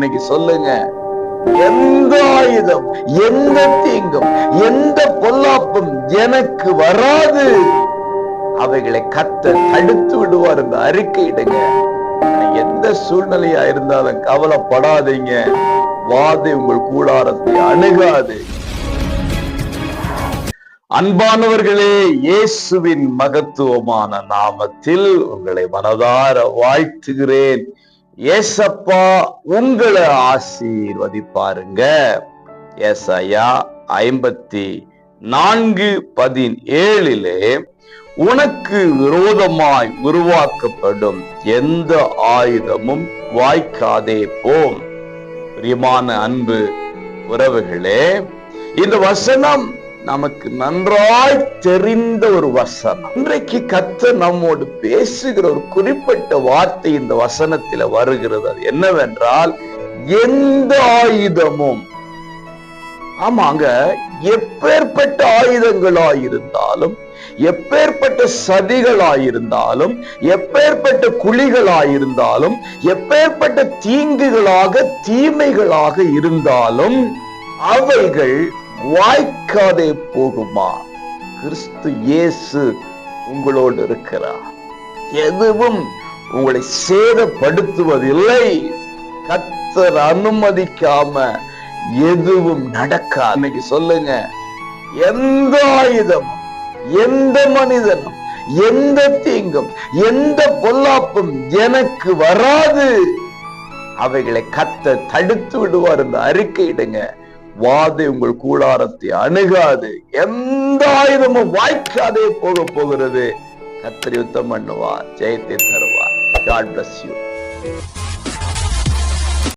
இன்னைக்கு சொல்லுங்க. எந்த ஆயுதம் எந்த தீங்கும் எந்த பொல்லாப்பும் எனக்கு வராது. அவைகளை கத்த தடுத்து விடுவார் என்று அறிக்கையிடுங்க. எந்த சூழ்நிலையா இருந்தாலும் கவலைப்படாதீங்க. வாதை உங்கள் கூடாரத்தை அணுகாது. அன்பானவர்களே இயேசுவின் மகத்துவமான நாமத்தில் உங்களை மனதார வாழ்த்துகிறேன். ஏசப்பா உங்களை ஆசீர்வதிப்பாருங்க. ஏசாயா ஐம்பத்தி நான்கு பதினேழிலே உனக்கு விரோதமாய் உருவாக்கப்படும் எந்த ஆயுதமும் வாய்க்காதே போம் பிரியமான அன்பு உறவுகளே இந்த வசனம் நமக்கு நன்றாய் தெரிந்த ஒரு வசனம். இன்றைக்கு கத்த நம்மோடு பேசுகிற ஒரு குறிப்பிட்ட வார்த்தை இந்த வசனத்தில் வருகிறது. அது என்னவென்றால் எந்த ஆயுதமும். ஆமாங்க எப்பேற்பட்ட ஆயுதங்களாயிருந்தாலும் எப்பேற்பட்ட சதிகளாயிருந்தாலும் எப்பேற்பட்ட குழிகளாயிருந்தாலும் எப்பேற்பட்ட தீங்குகளாக தீமைகளாக இருந்தாலும் அவைகள் வாய்க்காதே போகுமா? கிறிஸ்து இயேசு உங்களோடு இருக்கிறார். எதுவும் உங்களை சேதப்படுத்துவதில்லை. கத்தர் அனுமதிக்காம எதுவும் நடக்காது. இன்னைக்கு சொல்லுங்க. எந்த ஆயுதம் எந்த மனிதனும் எந்த தீங்கும் எந்த பொல்லாப்பும் எனக்கு வராது. அவைகளை கத்த தடுத்து விடுவார் என்று அறிக்கையிடுங்க வாதை உங்கள் கூடாரத்தை அணுகாது. எந்த ஆயுதமும் வாய்க்காதே போக போகிறது. கத்திரி யுத்தம் பண்ணுவார் ஜெயத்தை தருவார். God bless you